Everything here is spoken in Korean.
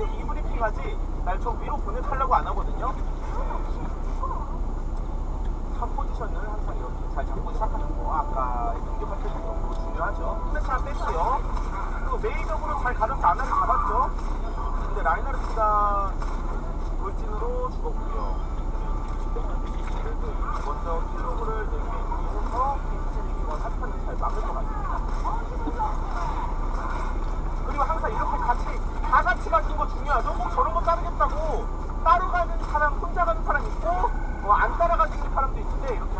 이제 이브리핑하지 날 저 위로 보내달라고 안 하거든요. 선 포지션을 항상 이렇게 잘 잡고 시작하는 거 아까 공격할 때도 너무 중요하죠. 플래시 한 뺐고요. 그 메이적으로 잘 가져서 안나를 잡았죠. 근데 라인하르트가 돌진으로 죽었고 같은 거 중요하죠. 꼭 저런 거 따르겠다고 따로 가는 사람, 혼자 가는 사람 있고 어, 안 따라가는 사람도 있는데 이렇게